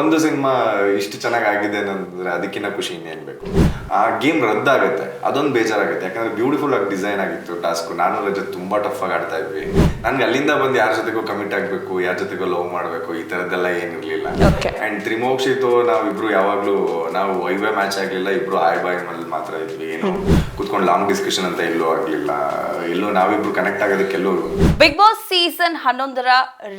ಒಂದು ಸಿನಿಮಾ ಇಷ್ಟು ಚೆನ್ನಾಗಿ ಆಗಿದೆ ಅಂತಂದ್ರೆ ಅದಕ್ಕಿಂತ ಖುಷಿ ಇನ್ನೇನ್ ಬೇಕು? ಆ ಗೇಮ್ ರದ್ದಾಗುತ್ತೆ. ಅದೊಂದು ಬೇಜಾರಾಗುತ್ತೆ. ಯಾಕಂದ್ರೆ ಬ್ಯೂಟಿಫುಲ್ ಆಗಿ ಡಿಸೈನ್ ಆಗಿತ್ತು ಟಾಸ್ಕ್ ನಾನು ರಜೆ ತುಂಬಾ ಟಫ್ ಆಗಿ ಆಡ್ತಾ ಇದ್ವಿ. ನನ್ಗೆ ಅಲ್ಲಿಂದ ಬಂದು ಯಾರ ಜೊತೆಗೂ ಕಮಿಟ್ ಆಗ್ಬೇಕು ಯಾರ ಜೊತೆಗೂ ಲವ್ ಮಾಡ್ಬೇಕು ಈ ತರದ್ದೆಲ್ಲ ಏನಿರಲಿಲ್ಲ. ಅಂಡ್ ತ್ರಿಮೋಕ್ಷಿತು ನಾವಿಬ್ರು ಯಾವಾಗ್ಲೂ ನಾವು ವೈವೇ ಮ್ಯಾಚ್ ಆಗ್ಲಿಲ್ಲ ಇಬ್ರು ಆಯ್ ಬಾಯ್ ಮೇಲೆ ಮಾತ್ರ ಇದ್ವಿ ಏನು. ಕುತ್ಕೊಂಡು ಲಾಂಗ್ ಡಿಸ್ಕಷನ್ ಅಂತ ಎಲ್ಲೂ ಆಗ್ಲಿಲ್ಲ. ಎಲ್ಲೂ ನಾವಿಬ್ರು ಕನೆಕ್ಟ್ ಆಗೋದಕ್ಕೆ ಎಲ್ಲೂ ಬಿಗ್ ಬಾಸ್ ಸೀಸನ್ ಹನ್ನೊಂದರ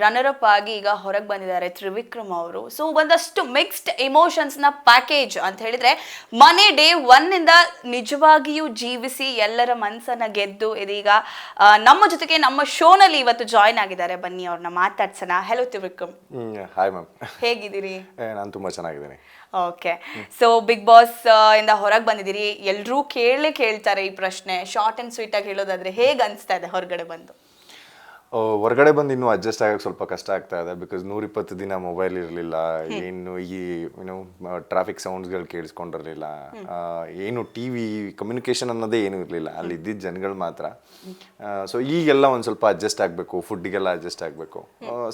ರನ್ನರ್ ಅಪ್ ಆಗಿ ಈಗ ಹೊರಗೆ ಬಂದಿದ್ದಾರೆ ತ್ರಿವಿಕ್ರಮ್ ಅವರು. ಸೊ ಒಂದಷ್ಟು ಮಿಕ್ಸ್ಡ್ ಇಮೋಷನ್ಸ್ನ ಪ್ಯಾಕೇಜ್ ಅಂತ ಹೇಳಿದ್ರೆ ಮನೆ ಡೇ ಒನ್ ಇಂದ ನಿಜವಾಗಿಯೂ ಜೀವಿಸಿ ಎಲ್ಲರ ಮನಸ್ಸನ್ನ ಗೆದ್ದು ಇದೀಗ ನಮ್ಮ ಜೊತೆಗೆ ನಮ್ಮ ಶೋನಲ್ಲಿ ಇವತ್ತು ಜಾಯಿನ್ ಆಗಿದ್ದಾರೆ. ಬನ್ನಿ ಅವ್ರನ್ನ ಮಾತಾಡ್ಸೋಣ. ಹಲೋ ತ್ರಿವಿಕ್ರಮ್. ಹಾಯ್ ಮ್ಯಾಮ್ ಹೇಗಿದ್ದೀರಿ? ನಾನು ತುಂಬಾ ಚೆನ್ನಾಗಿದ್ದೀನಿ. ಓಕೆ ಸೊ ಬಿಗ್ ಬಾಸ್ ಇಂದ ಹೊರಗೆ ಬಂದಿದ್ದೀರಿ. ಎಲ್ಲರೂ ಕೇಳೇ ಕೇಳ್ತಾರೆ ಈ ಪ್ರಶ್ನೆ. ಶಾರ್ಟ್ ಅಂಡ್ ಸ್ವೀಟ್ ಆಗಿ ಹೇಳೋದಾದ್ರೆ ಹೇಗೆ ಅನಿಸ್ತಾ ಇದೆ ಹೊರಗಡೆ ಬಂದು? ಹೊರಗಡೆ ಬಂದು ಇನ್ನೂ ಅಡ್ಜಸ್ಟ್ ಆಗಕ್ಕೆ ಸ್ವಲ್ಪ ಕಷ್ಟ ಆಗ್ತಾ ಇದೆ ಬಿಕಾಸ್ ನೂರಿಪ್ಪತ್ತು ದಿನ ಮೊಬೈಲ್ ಇರಲಿಲ್ಲ. ಏನು ಈ ಏನು ಟ್ರಾಫಿಕ್ ಸೌಂಡ್ಸ್ಗಳು ಕೇಳಿಸ್ಕೊಂಡಿರಲಿಲ್ಲ. ಏನು ಟಿ ವಿ ಕಮ್ಯುನಿಕೇಷನ್ ಅನ್ನೋದೇ ಏನೂ ಇರಲಿಲ್ಲ. ಅಲ್ಲಿ ಇದ್ದಿದ್ದ ಜನಗಳು ಮಾತ್ರ. ಸೊ ಈಗೆಲ್ಲ ಒಂದು ಸ್ವಲ್ಪ ಅಡ್ಜಸ್ಟ್ ಆಗಬೇಕು ಫುಡ್ಗೆಲ್ಲ ಅಡ್ಜಸ್ಟ್ ಆಗಬೇಕು.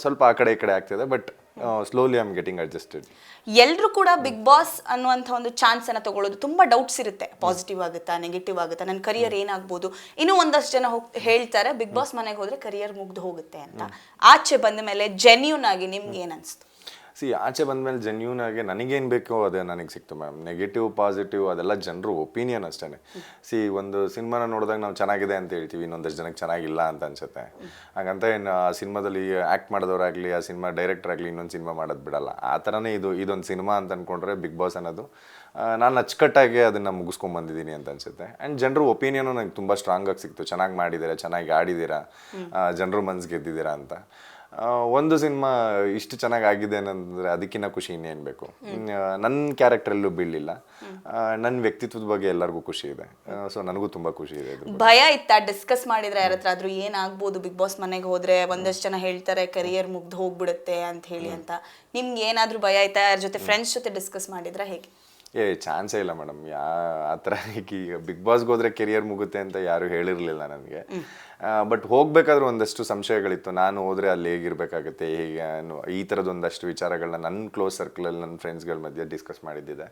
ಸ್ವಲ್ಪ ಆ ಕಡೆ ಈ ಕಡೆ ಆಗ್ತಿದೆ but slowly I am getting adjusted ಎಲ್ಲರೂ ಕೂಡ ಬಿಗ್ ಬಾಸ್ ಅನ್ನುವಂಥ ಒಂದು ಚಾನ್ಸ್ ಅನ್ನ ತಗೊಳ್ಳೋದು ತುಂಬಾ ಡೌಟ್ಸ್ ಇರುತ್ತೆ. ಪಾಸಿಟಿವ್ ಆಗುತ್ತಾ ನೆಗೆಟಿವ್ ಆಗುತ್ತಾ ನನ್ನ ಕರಿಯರ್ ಏನಾಗ್ಬೋದು? ಇನ್ನೂ ಒಂದಷ್ಟು ಜನ ಹೋಗ್ ಹೇಳ್ತಾರೆ ಬಿಗ್ ಬಾಸ್ ಮನೆಗೆ ಹೋದ್ರೆ ಕರಿಯರ್ ಮುಗ್ದು ಹೋಗುತ್ತೆ ಅಂತ. ಆಚೆ ಬಂದ ಮೇಲೆ ಜೆನ್ಯೂನ್ ಆಗಿ ನಿಮ್ಗೆ ಏನ್ ಅನ್ಸ್ತು? ಸಿ ಆಚೆ ಬಂದಮೇಲೆ ಜೆನ್ಯೂನ್ ಆಗಿ ನನಗೇನು ಬೇಕೋ ಅದೇ ನನಗೆ ಸಿಕ್ತು ಮ್ಯಾಮ್ ನೆಗೆಟಿವ್ ಪಾಸಿಟಿವ್ ಅದೆಲ್ಲ ಜನರು ಒಪಿನಿಯನ್ ಅಷ್ಟೇ ಸಿ ಒಂದು ಸಿನಿಮಾನ ನೋಡಿದಾಗ ನಾವು ಚೆನ್ನಾಗಿದೆ ಅಂತ ಹೇಳ್ತೀವಿ, ಇನ್ನೊಂದಷ್ಟು ಜನಕ್ಕೆ ಚೆನ್ನಾಗಿಲ್ಲ ಅಂತ ಅನ್ಸುತ್ತೆ. ಹಾಗಂತ ಏನು ಆ ಸಿನಿಮಾದಲ್ಲಿ ಆ್ಯಕ್ಟ್ ಮಾಡಿದವರಾಗಲಿ, ಆ ಸಿನಿಮಾ ಡೈರೆಕ್ಟರ್ ಆಗಲಿ ಇನ್ನೊಂದು ಸಿನಿಮಾ ಮಾಡೋದು ಬಿಡಲ್ಲ. ಆ ಥರನೇ ಇದು, ಇದೊಂದು ಸಿನಿಮಾ ಅಂತ ಅಂದ್ಕೊಂಡ್ರೆ ಬಿಗ್ ಬಾಸ್ ಅನ್ನೋದು. ನಾನು ಅಚ್ಚುಕಟ್ಟಾಗಿ ಅದನ್ನು ಮುಗಿಸ್ಕೊಂಬಂದಿದ್ದೀನಿ ಅಂತ ಅನ್ಸುತ್ತೆ. ಆ್ಯಂಡ್ ಜನರು ಒಪಿನಿಯನು ನನಗೆ ತುಂಬ ಸ್ಟ್ರಾಂಗಾಗಿ ಸಿಕ್ತು. ಚೆನ್ನಾಗಿ ಮಾಡಿದ್ದೀರಾ ಚೆನ್ನಾಗಿ ಆಡಿದ್ದೀರಾ ಜನರು ಮನ್ಸು ಗೆದ್ದಿದ್ದೀರಾ ಅಂತ. ಒಂದು ಸಿನಿಮಾ ಇಷ್ಟು ಚೆನ್ನಾಗಿ ಆಗಿದೆ ಅನ್ನೋದ್ರೆ ಅದಕ್ಕಿಂತ ಖುಷಿ ಇನ್ನೇನು ಬೇಕು ನನ್ನ ಕ್ಯಾರೆಕ್ಟರಲ್ಲೂ ಬೀಳಲಿಲ್ಲ ನನ್ನ ವ್ಯಕ್ತಿತ್ವದ ಬಗ್ಗೆ ಎಲ್ಲರಿಗೂ ಖುಷಿ ಇದೆ. ಸೊ ನನಗೂ ತುಂಬ ಖುಷಿ ಇದೆ ಭಯ ಇತ್ತ? ಡಿಸ್ಕಸ್ ಮಾಡಿದ್ರೆ ಯಾರ ಹತ್ರ ಆದ್ರೂ ಏನಾಗ್ಬೋದು? ಬಿಗ್ ಬಾಸ್ ಮನೆಗೆ ಹೋದ್ರೆ ಒಂದಷ್ಟು ಜನ ಹೇಳ್ತಾರೆ ಕರಿಯರ್ ಮುಗ್ದು ಹೋಗ್ಬಿಡುತ್ತೆ ಅಂತ ಹೇಳಿ ಅಂತ. ನಿಮ್ಗೆ ಏನಾದರೂ ಭಯ ಆಯ್ತಾ ಯಾರ ಜೊತೆ ಫ್ರೆಂಡ್ಸ್ ಜೊತೆ ಡಿಸ್ಕಸ್ ಮಾಡಿದ್ರೆ ಹೇಗೆ? ಏ ಚಾನ್ಸೇ ಇಲ್ಲ ಮೇಡಮ್. ಯಾ ಆ ಥರ ಈಗ ಬಿಗ್ ಬಾಸ್ಗೆ ಹೋದ್ರೆ ಕೆರಿಯರ್ ಮುಗುತ್ತೆ ಅಂತ ಯಾರೂ ಹೇಳಿರಲಿಲ್ಲ ನನಗೆ. ಬಟ್ ಹೋಗ್ಬೇಕಾದ್ರೆ ಒಂದಷ್ಟು ಸಂಶಯಗಳಿತ್ತು. ನಾನು ಹೋದರೆ ಅಲ್ಲಿ ಹೇಗಿರ್ಬೇಕಾಗತ್ತೆ ಹೇಗೆ ಈ ಥರದೊಂದಷ್ಟು ಒಂದಷ್ಟು ವಿಚಾರಗಳನ್ನ ನನ್ನ ಕ್ಲೋಸ್ ಸರ್ಕಲಲ್ಲಿ ನನ್ನ ಫ್ರೆಂಡ್ಸ್ಗಳ ಮಧ್ಯೆ ಡಿಸ್ಕಸ್ ಮಾಡಿದ್ದಿದೆ.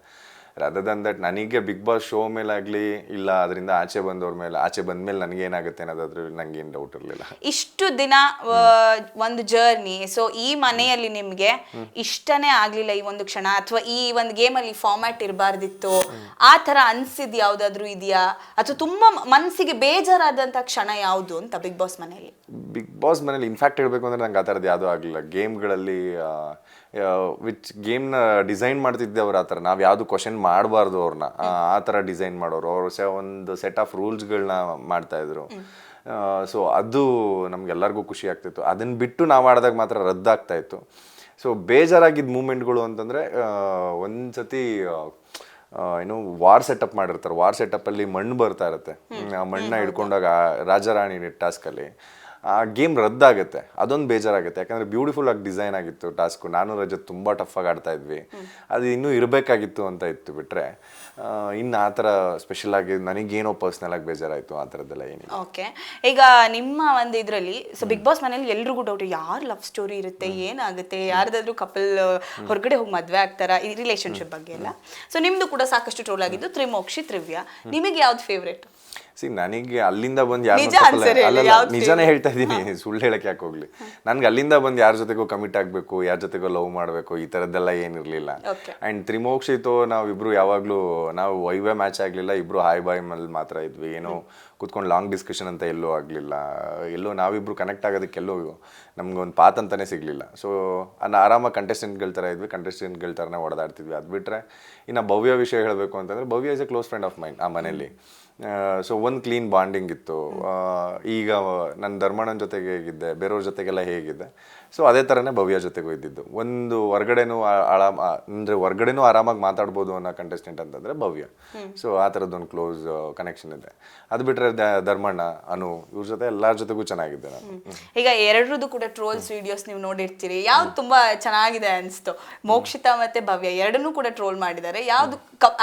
ರದರ್ ದನ್ ದಟ್ ನನಗೆ ಬಿಗ್ ಬಾಸ್ ಶೋ ಮೇಲಾಗಲಿ ಇಲ್ಲ ಅದರಿಂದ ಆಚೆ ಬಂದವ್ರ ಮೇಲೆ ಆಚೆ ಬಂದ್ಮೇಲೆ ನನಗೇನಾಗುತ್ತೆ ಅನ್ನೋದಾದ್ರೂ ಏನು ಡೌಟ್ ಇರಲಿಲ್ಲ. ಇಷ್ಟು ದಿನ ಒಂದು ಜರ್ನಿ ಸೊ ಈ ಮನೆಯಲ್ಲಿ ನಿಮಗೆ ಇಷ್ಟನೇ ಆಗಲಿಲ್ಲ ಈ ಒಂದು ಕ್ಷಣ ಅಥವಾ ಈ ಒಂದು ಗೇಮಲ್ಲಿ ಅಲ್ಲಿ ಫಾರ್ಮ್ಯಾಟ್ ಇರಬಾರ್ದಿತ್ತು. ಆ ಥರ ಅನಿಸಿದ ಯಾವುದಾದ್ರೂ ಇದೆಯಾ? ಅಥವಾ ತುಂಬಾ ಮನಸ್ಸಿಗೆ ಬೇಜಾರಾದಂಥ ಕ್ಷಣ ಯಾವುದು ಅಂತ ಬಿಗ್ ಬಾಸ್ ಮನೆಯಲ್ಲಿ? ಬಿಗ್ ಬಾಸ್ ಮನೇಲಿ ಇನ್ಫ್ಯಾಕ್ಟ್ ಹೇಳಬೇಕು ಅಂದ್ರೆ ನಂಗೆ ಆ ಥರದ್ದು ಯಾವುದೂ ಆಗಲಿಲ್ಲ. ಗೇಮ್ಗಳಲ್ಲಿ ವಿಚ್ ಗೇಮ್ನ ಡಿಸೈನ್ ಮಾಡ್ತಿದ್ದೆ ಅವ್ರು ಆ ಥರ. ನಾವು ಯಾವುದು ಕ್ವಶನ್ ಮಾಡಬಾರ್ದು ಅವ್ರನ್ನ ಆ ಥರ ಡಿಸೈನ್ ಮಾಡೋರು. ಅವರು ಸಹ ಒಂದು ಸೆಟ್ ಆಫ್ ರೂಲ್ಸ್ಗಳನ್ನ ಮಾಡ್ತಾಯಿದ್ರು ಸೊ ಅದು ನಮ್ಗೆಲ್ಲರಿಗೂ ಖುಷಿ ಆಗ್ತಿತ್ತು. ಅದನ್ನು ಬಿಟ್ಟು ನಾವು ಆಡಿದಾಗ ಮಾತ್ರ ರದ್ದಾಗ್ತಾ ಇತ್ತು. ಸೊ ಬೇಜಾರಾಗಿದ್ದ ಮೂಮೆಂಟ್ಗಳು ಅಂತಂದರೆ ಒಂದು ಸತಿ ಏನು ವಾರ್ ಸೆಟಪ್ ಮಾಡಿರ್ತಾರೆ. ವಾರ್ ಸೆಟಪ್ಪಲ್ಲಿ ಮಣ್ಣು ಬರ್ತಾ ಇರುತ್ತೆ. ಆ ಮಣ್ಣನ್ನ ಹಿಡ್ಕೊಂಡಾಗ ರಾಜಾರಾಣಿ ಟಾಸ್ಕಲ್ಲಿ ಆ ಗೇಮ್ ರದ್ದಾಗುತ್ತೆ. ಅದೊಂದು ಬೇಜಾರಾಗುತ್ತೆ. ಯಾಕಂದ್ರೆ ಬ್ಯೂಟಿಫುಲ್ ಆಗಿ ಡಿಸೈನ್ ಆಗಿತ್ತು ಟಾಸ್ಕು ನಾನು ರಜತ್ ತುಂಬ ಟಫ್ ಆಗಿ ಆಡ್ತಾ ಇದ್ವಿ. ಅದು ಇನ್ನೂ ಇರಬೇಕಾಗಿತ್ತು ಅಂತ ಇತ್ತು ಬಿಟ್ಟರೆ ಇನ್ನು ಆ ಥರ ಸ್ಪೆಷಲ್ ಆಗಿ ನನಗೇನೋ ಪರ್ಸ್ನಲ್ ಆಗಿ ಬೇಜಾರಾಯಿತು ಆ ಥರದ್ದೆಲ್ಲ ಏನಿಲ್ಲ. ಓಕೆ ಈಗ ನಿಮ್ಮ ಒಂದು ಇದರಲ್ಲಿ ಸೊ ಬಿಗ್ ಬಾಸ್ ಮನೇಲಿ ಎಲ್ರಿಗೂ ಡೌಟ್ ಯಾರು ಲವ್ ಸ್ಟೋರಿ ಇರುತ್ತೆ ಏನಾಗುತ್ತೆ ಯಾರ್ದಾದ್ರೂ ಕಪಲ್ ಹೊರಗಡೆ ಹೋಗಿ ಮದುವೆ ಆಗ್ತಾರ ಈ ರಿಲೇಶನ್ಶಿಪ್ ಬಗ್ಗೆ ಎಲ್ಲ? ಸೊ ನಿಮ್ಮದು ಕೂಡ ಸಾಕಷ್ಟು ಟ್ರೋಲ್ ಆಗಿದ್ದು ತ್ರಿಮೋಕ್ಷಿ ತ್ರಿವ್ಯ. ನಿಮಗೆ ಯಾವ್ದು ಫೇವ್ರೇಟ್ ಸಿ ನನಗೆ ಅಲ್ಲಿಂದ ಬಂದು ಯಾರು ನಿಜಾನೇ ಹೇಳ್ತಾ ಇದ್ದೀನಿ ಸುಳ್ಳು ಹೇಳಕ್ಕೆ ಯಾಕೆ ಹೋಗ್ಲಿ? ನನ್ಗೆ ಅಲ್ಲಿಂದ ಬಂದು ಯಾರ ಜೊತೆಗೂ ಕಮಿಟ್ ಆಗಬೇಕು ಯಾರ ಜೊತೆಗೂ ಲವ್ ಮಾಡಬೇಕು ಈ ಥರದ್ದೆಲ್ಲ ಏನಿರಲಿಲ್ಲ. ಅಂಡ್ ಆ್ಯಂಡ್ ತ್ರಿಮೋಕ್ಷಿತು ನಾವಿಬ್ರು ಯಾವಾಗಲೂ ನಾವು ವೈವೇ ಮ್ಯಾಚ್ ಆಗಲಿಲ್ಲ ಇಬ್ರು ಹಾಯ್ ಬಾಯ್ ಮೇಲೆ ಮಾತ್ರ ಇದ್ವಿ. ಏನೋ ಕೂತ್ಕೊಂಡು ಲಾಂಗ್ ಡಿಸ್ಕಷನ್ ಅಂತ ಎಲ್ಲೂ ಆಗಲಿಲ್ಲ. ಎಲ್ಲೋ ನಾವಿಬ್ರು ಕನೆಕ್ಟ್ ಆಗೋದಕ್ಕೆಲ್ಲೋ ನಮ್ಗೆ ಒಂದು ಪಾತ್ ಅಂತಾನೆ ಸಿಗಲಿಲ್ಲ. ಸೊ ನಾನು ಆರಾಮಾಗಿ ಕಂಟೆಸ್ಟೆಂಟ್ಗಳ ಥರ ಇದ್ವಿ ಕಂಟೆಸ್ಟೆಂಟ್ಗಳ ಥರನೇ ಓಡಾಡ್ತಿದ್ವಿ. ಅದು ಬಿಟ್ಟರೆ ಇನ್ನು ಭವ್ಯ ವಿಷಯ ಹೇಳಬೇಕು ಅಂತಂದರೆ Bhavya is a close friend of mind ಆ ಮನೇಲಿ ಸೊ ಒಂದು ಕ್ಲೀನ್ ಬಾಂಡಿಂಗ್ ಇತ್ತು. ಈಗ ನನ್ನ ಧರ್ಮಣ್ಣನ ಜೊತೆಗೆ ಹೇಗಿದ್ದೆ ಬೇರೆಯವ್ರ ಜೊತೆಗೆಲ್ಲ ಹೇಗಿದ್ದೆ. ಸೊ ಅದೇ ಥರನೇ ಭವ್ಯ ಜೊತೆಗೂ ಇದ್ದಿದ್ದು. ಒಂದು ಹೊರ್ಗಡೆನೂ ಆರಾಮ ಅಂದರೆ ಹೊರ್ಗಡೆನೂ ಆರಾಮಾಗಿ ಮಾತಾಡ್ಬೋದು ಅನ್ನೋ ಕಂಟೆಸ್ಟೆಂಟ್ ಅಂತಂದ್ರೆ ಭವ್ಯ. ಸೊ ಆ ಥರದ್ದೊಂದು ಕ್ಲೋಸ್ ಕನೆಕ್ಷನ್ ಇದೆ. ಅದು ಬಿಟ್ಟರೆ ಧರ್ಮಣ್ಣ ಅನು ಇವ್ರ ಜೊತೆ ಎಲ್ಲರ ಜೊತೆಗೂ ಚೆನ್ನಾಗಿದ್ದೆ ನಾನು. ಈಗ ಎರಡರದ್ದು ಕೂಡ ಟ್ರೋಲ್ಸ್ ವಿಡಿಯೋಸ್ ನೀವು ನೋಡಿರ್ತೀರಿ. ಯಾವ್ದು ತುಂಬಾ ಚೆನ್ನಾಗಿದೆ ಅನಿಸ್ತು. ಮೋಕ್ಷಿತಾ ಮತ್ತೆ ಭವ್ಯ ಎರಡನ್ನೂ ಕೂಡ ಟ್ರೋಲ್ ಮಾಡಿದ್ದಾರೆ. ಯಾವ್ದು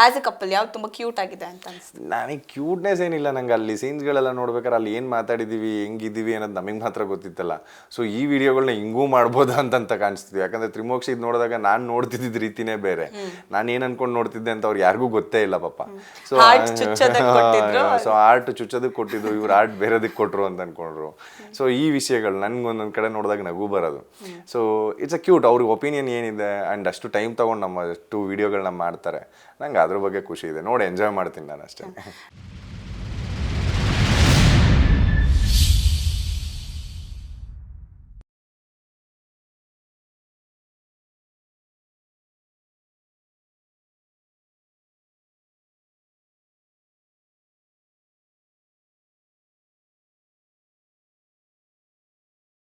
ಆಸ್ ಎ ಕಪಲ್ ಯಾವ್ದು ತುಂಬಾ ಕ್ಯೂಟ್ ಆಗಿದೆ ಅಂತ ಅನ್ಸ್ತು? ನನಗೆ ಕ್ಯೂಟ್ನೆಸ್ ಏನಿಲ್ಲ ನಂಗೆ. ಅಲ್ಲಿ ಸೀನ್ಸ್ಗಳೆಲ್ಲ ನೋಡ್ಬೇಕಾದ್ರೆ ಅಲ್ಲಿ ಏನು ಮಾತಾಡಿದ್ದೀವಿ ಹೆಂಗಿದ್ದೀವಿ ಅನ್ನೋದು ನಮಗೆ ಮಾತ್ರ ಗೊತ್ತಿತ್ತಲ್ಲ. ಸೊ ಈ ವಿಡಿಯೋಗಳನ್ನ ಹಿಂಗೂ ಮಾಡ್ಬೋದು ಅಂತಂತ ಕಾಣಿಸ್ತಿದ್ವಿ. ಯಾಕಂದ್ರೆ ತ್ರಿಮೋಕ್ಷಿ ಇದು ನೋಡಿದಾಗ ನಾನು ನೋಡ್ತಿದ್ದ ರೀತಿನೇ ಬೇರೆ. ನಾನು ಏನು ಅನ್ಕೊಂಡು ನೋಡ್ತಿದ್ದೆ ಅಂತ ಅವ್ರಿಗೆ ಯಾರಿಗೂ ಗೊತ್ತೇ ಇಲ್ಲ ಪಾಪ. ಸೊ. ಸೊ ಆರ್ಟ್ ಚುಚ್ಚೋದಕ್ಕೆ ಕೊಟ್ಟಿದ್ದು ಇವ್ರು ಆರ್ಟ್ ಬೇರೆದಕ್ಕೆ ಕೊಟ್ಟರು ಅಂತ ಅನ್ಕೊಂಡ್ರು. ಸೊ ಈ ವಿಷಯಗಳು ನನಗೆ ಒಂದೊಂದು ಕಡೆ ನೋಡಿದಾಗ ನಗು ಬರೋದು. ಸೊ ಇಟ್ಸ್ ಅ ಕ್ಯೂಟ್ ಅವ್ರಿಗೆ ಒಪಿನಿಯನ್ ಏನಿದೆ ಅಂಡ್ ಅಷ್ಟು ಟೈಮ್ ತೊಗೊಂಡು ನಮ್ಮ ಟು ವಿಡಿಯೋಗಳನ್ನ ಮಾಡ್ತಾರೆ. ನಂಗೆ ಅದ್ರ ಬಗ್ಗೆ ಖುಷಿ ಇದೆ. ನೋಡಿ ಎಂಜಾಯ್ ಮಾಡ್ತೀನಿ ನಾನು ಅಷ್ಟೇ